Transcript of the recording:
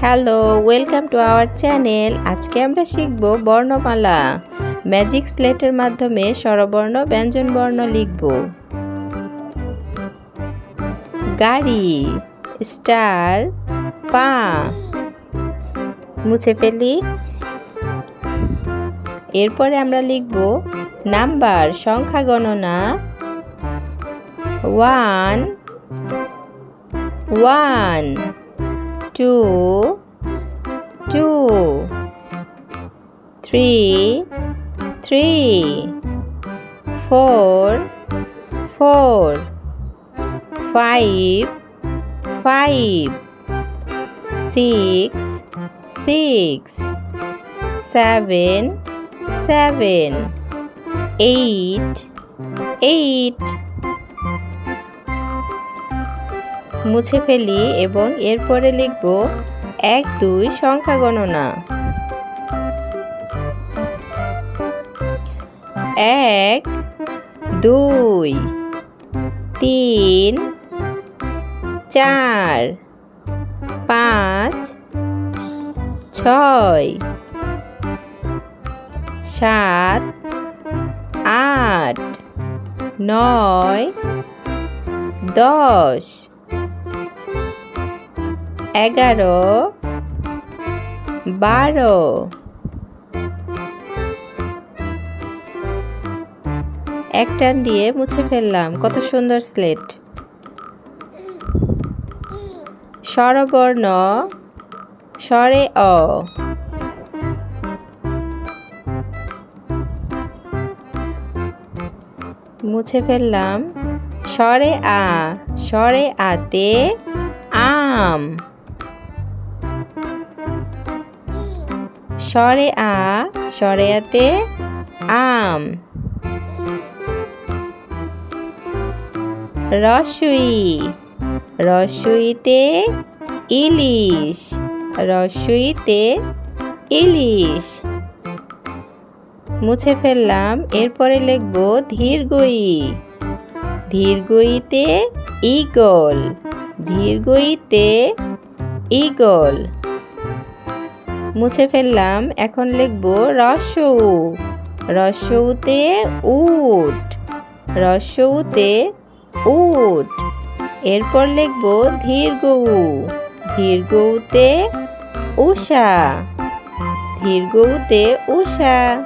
Hello, welcome to our channel. আজকে আমরা শিখব বর্ণমালা। ম্যাজিক স্লেটের মাধ্যমে স্বরবর্ণ, ব্যঞ্জনবর্ণ লিখব। গাড়ি, স্টার, পা। মুছে ফেলি। এরপরে আমরা লিখব নাম্বার, সংখ্যা গণনা। One one. Two, two, three, three, four, four, five, five, six, six, seven, seven, eight, eight. মুছে ফেলি এবং এরপরে লিখব এক, দুই সংখ্যা গণনা। এক, দুই, তিন, চার, পাঁচ, ছয়, সাত, আট, নয়, দশ। এগারো, বারো এক টান দিয়ে মুছে ফেললাম। কত সুন্দর স্লেট স্বরবর্ণ, স্বরে অ। মুছে ফেললাম। স্বরে আ, স্বরে আতে আম। স্বরে আ স্বরেয়াতে আম। রসুই, রসুইতে ইলিশ রসুইতে ইলিশ। মুছে ফেললাম, এরপরে লিখব ধীরগই। ধীরগইতে ইগল ধীরগইতে ইগল মুছে ফেললাম। এখন লিখব রসউ রসৌতে উট। রসৌতে উট। এরপর লিখব ধীরগৌ। ধীরগৌতে ধীর গৌতে উষা। ধীর উষা।